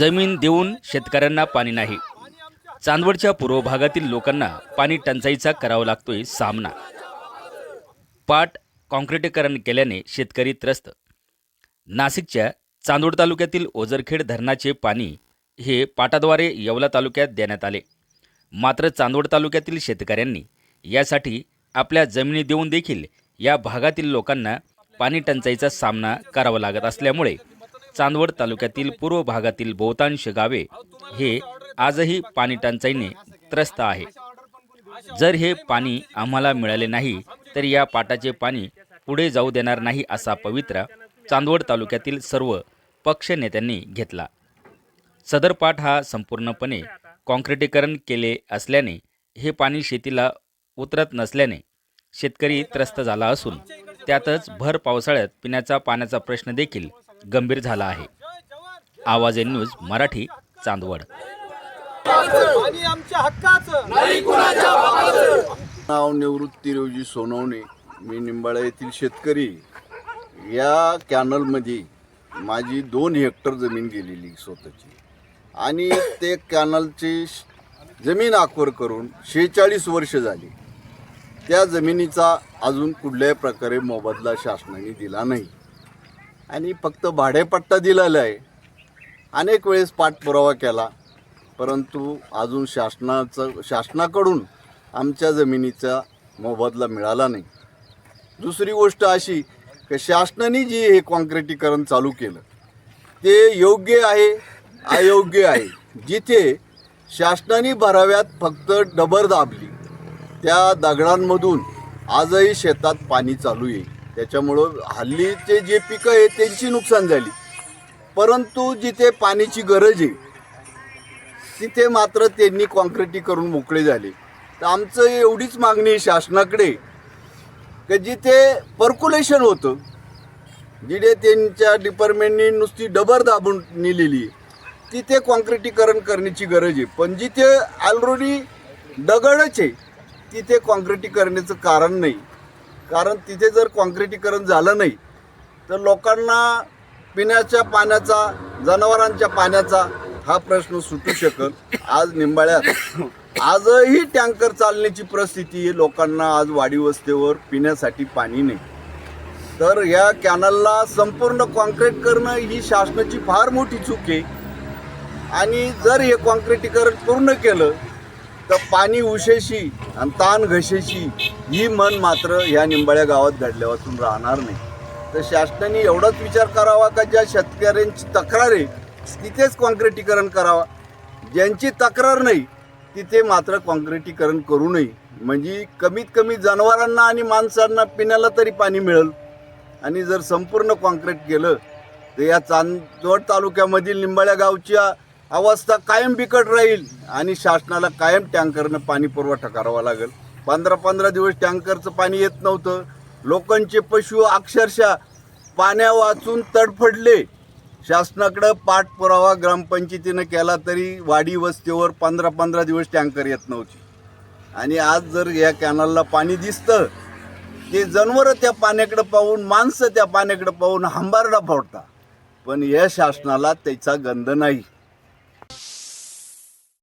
जमीन देऊन शेतकऱ्यांना पाणी नाही. चांदवडच्या पूर्व भागातील लोकांना पाणी टंचाईचा करावा लागतोय सामना. पाट काँक्रिटीकरण केल्याने शेतकरी त्रस्त. नाशिकच्या चांदोड तालुक्यातील ओझरखेड धरणाचे पाणी हे पाटाद्वारे येवला तालुक्यात देण्यात आले. मात्र चांदोड तालुक्यातील शेतकऱ्यांनी यासाठी आपल्या जमिनी देऊन देखील या भागातील लोकांना पाणी टंचाईचा सामना करावा लागत असल्यामुळे चांदवड तालुक्यातील पूर्व भागातील बहुतांश गावे हे आजही पाणी टंचाईने त्रस्त आहे. जर हे पाणी आम्हाला मिळाले नाही तर या पाटाचे पाणी पुढे जाऊ देणार नाही असा पवित्रा चांदवड तालुक्यातील सर्व पक्ष नेत्यांनी घेतला. सदर पाट हा संपूर्णपणे काँक्रिटीकरण केले असल्याने हे पाणी शेतीला उतरत नसल्याने शेतकरी त्रस्त झाला असून त्यातच भर पावसाळ्यात पिण्याचा पाण्याचा प्रश्न देखील गंभीर झाला आहे. Awaaz N news Marathi Chandwad. नाव निवृत्ती रोजी सोनवणे. मी निंबाळा येथील शेतकरी. या कॅनलमध्ये माझी दोन हेक्टर जमीन गेलेली स्वतःची. आणि ते कॅनलची श- जमीन आकवर करून शेहेचाळीस वर्ष झाली. त्या जमिनीचा अजून कुठल्याही प्रकारे मोबदला शासनाने दिला नाही. आणि फक्त भाडेपट्टा दिलेला आहे. अनेक वेळेस पाठपुरावा केला. परंतु अजून शासनाचं शासनाकडून आमच्या जमिनीचा मोबदला मिळाला नाही. दुसरी गोष्ट अशी की शासनाने जे हे कॉन्क्रिटीकरण चालू केलं ते योग्य आहे अयोग्य आहे. जिथे शासनाने भराव्यात फक्त डबर दाबली त्या दगडांमधून आजही शेतात पाणी चालू आहे. त्याच्यामुळं हल्लीचे जे पिकं आहे त्यांची नुकसान झाली. परंतु जिथे पाण्याची गरज आहे तिथे मात्र त्यांनी कॉन्क्रिटी करून मोकळे झाले. तर आमचं एवढीच मागणी आहे शासनाकडे की जिथे पर्क्युलेशन होतं जिथे त्यांच्या डिपार्टमेंटनी नुसती डबर दाबून नेलेली आहे, तिथे कॉन्क्रिटीकरण करण्याची गरज आहे. पण जिथे ऑलरेडी दगडच आहे तिथे कॉन्क्रिटीकरणाचं कारण नाही. कारण तिथे जर काँक्रिटीकरण झालं नाही तर लोकांना पिण्याच्या पाण्याचा जनावरांच्या पाण्याचा हा प्रश्न सुटू शकत आज निंबाळ्यात. आजही टँकर चालण्याची परिस्थिती आहे. लोकांना आज वाडीवस्तेवर पिण्यासाठी पाणी नाही. तर या कॅनलला संपूर्ण कॉन्क्रीट करणं ही शासनाची फार मोठी चूक आहे. आणि जर हे कॉन्क्रिटीकरण पूर्ण केलं तर पाणी उशेशी आणि ताण घशेशी ही मन मात्र ह्या निंबाळ्या गावात घडल्यापासून राहणार नाही. तर शासनाने एवढाच विचार करावा का ज्या शेतकऱ्यांची तक्रार आहे तिथेच कॉन्क्रिटीकरण करावा. ज्यांची तक्रार नाही तिथे मात्र कॉन्क्रिटीकरण करू नये. म्हणजे कमीत कमी जनावरांना आणि माणसांना पिण्याला तरी पाणी मिळेल. आणि जर संपूर्ण कॉन्क्रीट केलं तर या चांदवड तालुक्यामधील निंबाळ्या गावच्या अवस्था कायम बिकट राहील आणि शासनाला कायम टँकरनं पाणी पुरवठा करावा लागेल. पंधरा पंधरा दिवस टँकरचं पाणी येत नव्हतं. लोकांचे पशु अक्षरशः पाण्या वाचून तडफडले. शासनाकडं पाठपुरावा ग्रामपंचायतीनं केला तरी वाडी वस्तीवर पंधरा पंधरा दिवस टँकर येत नव्हती. आणि आज जर या कॅनलला पाणी दिसतं ते जनावरं त्या पाण्याकडं पाहून माणसं त्या पाण्याकडं पाहून हंबारडा फोडता पण या शासनाला त्याचा गंध नाही.